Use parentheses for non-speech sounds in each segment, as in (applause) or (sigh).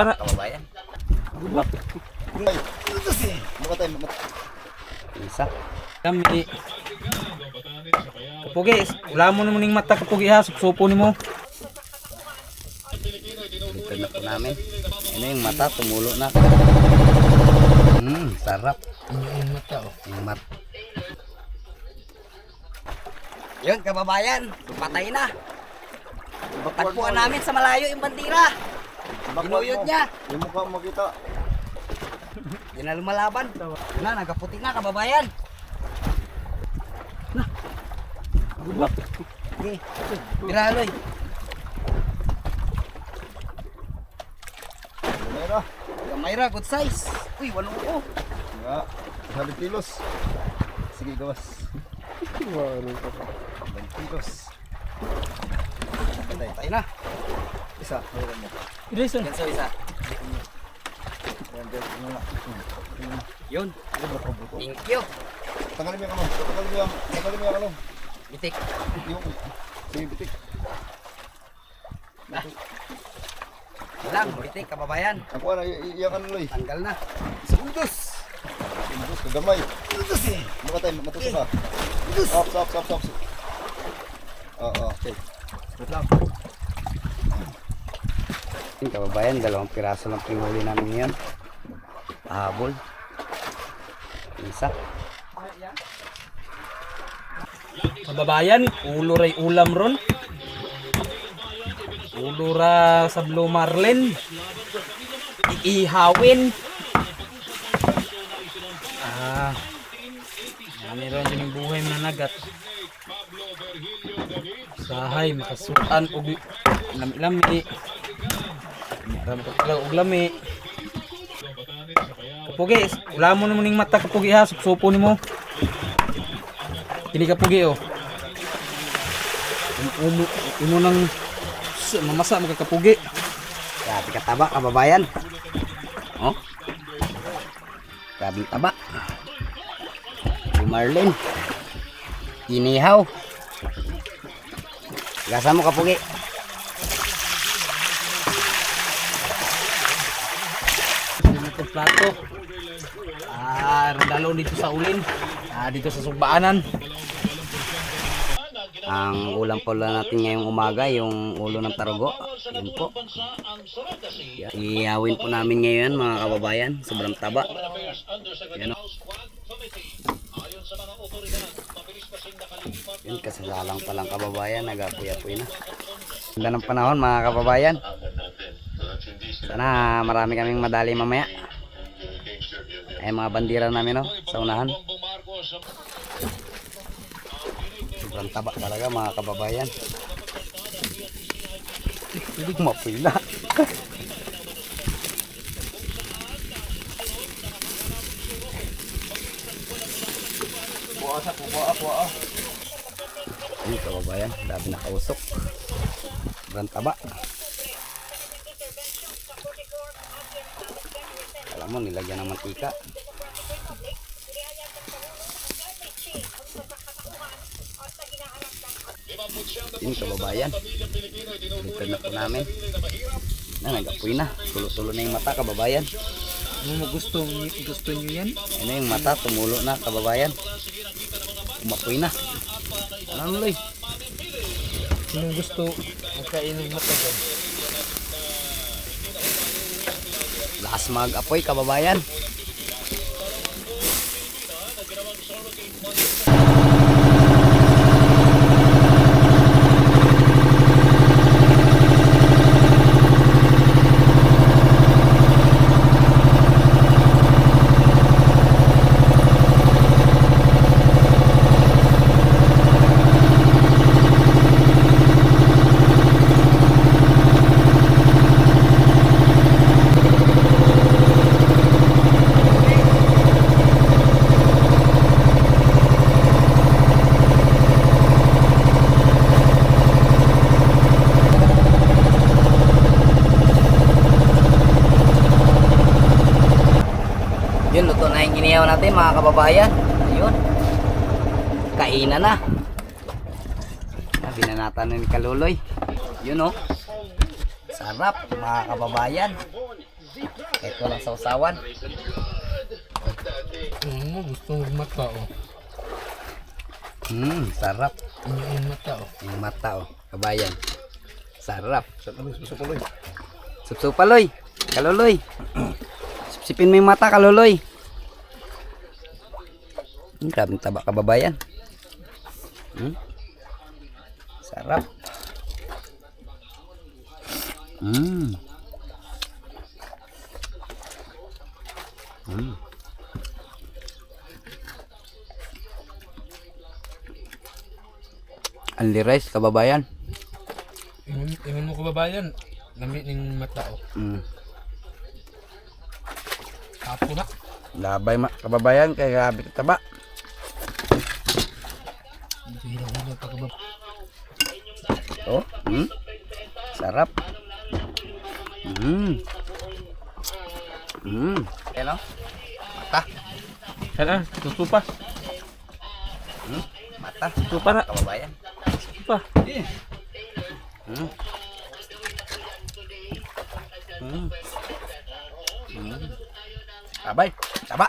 Para kababayan. Mamatay, mamatay. Isa. kami Kapugi, wala mo naman yung mata kapugi ha, supo ni mo. Dito na po namin. Ano yung mata, tumulo na. Hmm, sarap. Yung mata oh. Yung mat. Yun, kababayan. Patay na. Tagpuan namin sa malayo yung bandira. Binuyod niya. Yung mukha mo makita. Di na lumalaban. Na, nagkaputi na, kababayan. Na. Okay. Tira, Aloy. Mayra. Mayra, good size. Uy, walong ko. Nga. Sabi kilos. Sige, gawas. Sabi kilos. Patay na. Isa. Mayroon mo. Jason. Yan so isa. Yan, yan, yan. Yun. Thank you. Tanggalin mo yung ano. Tanggalin mo yung, tanggalin mo yung ano. Bitik. Yung, sige, bitik. Lang, bitik, kababayan. Ako ano, y- yung ano, Loy. Tanggal na. Sundos. Sundos, kagamay. Sundos eh. Makatay, matusa ka. Stop, stop, stop, stop. Oo, okay. Wait lang. Yung kababayan, dalawang piraso lang pinuli namin ngayon. Pahabol. Isa. Kababayan, ulo ray ulam ron. Ulo ra sa Blue Marlin. Iihawin. Ah. Meron din yung buhay na nagat. Sahay, makasutan og lami-lami. Para makapala og lami. Kapugi, wala mo naman yung mata kapugi ha, supo ni mo. Kini kapugi oh. Umo, umo nang mamasa magkakapugi. Grabe kataba, kababayan. Oh. Grabe taba. Si Marlin. Inihaw. Gasa mo kapugi. Natin plato. Ah, rendalo dito sa ulin. Ah, dito sa sugbaanan. Ang ulam pala natin ngayong umaga, yung ulo ng tarugo. Yun po. Iyawin po namin ngayon mga kababayan. Sobrang taba. Yan o. Yun, kasasalang palang kababayan. Nagapuy-apuy na. Ganda ng panahon mga kababayan. Sana marami kaming madali mamaya. Ay mga bandira namin no, sa unahan. Sobrang taba talaga mga kababayan. Hindi mapuy na. Buasa po, buasa, buasa. Ayun kababayan, dami nakausok. Sobrang taba. Alam mo, nilagyan ng mantika. Yun kababayan. Dito na po namin. Na, nagapoy na. Tulo-tulo na yung mata kababayan. Ano gusto, gusto nyo yan? Ano yung mata, tumulo na kababayan. Umapoy na. Ano nuloy? Sino gusto magkain ng mata dyan? Lakas mag-apoy kababayan. Yun, giniyaw natin mga kababayan. Ayun. Kainan na. Ah, Binanatan na ni Kaluloy. Yun oh. Sarap mga kababayan. Kahit walang sausawan. Ano, gusto ng mata oh. Hmm, sarap. Inyo yung mata oh. Yung mata oh, kabayan. Sarap. Susupuloy. Supsupaloy. Kaluloy. (clears throat) Sipsipin mo yung mata, kaluloy. Grabe ang taba kababayan. Hmm? Sarap. Hmm. Hmm. Only rice, kababayan. Ingon, ingon mo kababayan. Lamit ng mata oh. Hmm. Tapo na. Labay ma kababayan kay grabe taba. Oh, hmm. Sarap. Hmm. Hmm. Ano? Mata. Sana, tutupa. Mata. Tutupa na. Kababayan. Tutupa. Hmm. Hmm. Hmm. Abay, taba.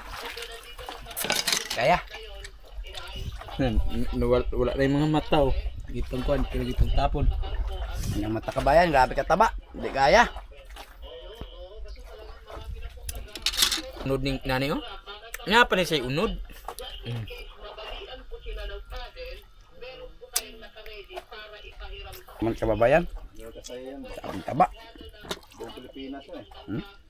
Kaya. Nawala, wala na yung mga mata oh. Gitong kuhan, pero gitong tapon. Yung mata kabayan, grabe ka taba. Hindi kaya. Unod ning nani oh. Nga pa ni say unod. Mm. Man kababayan, sabi taba. buong Pilipinas eh. Hmm?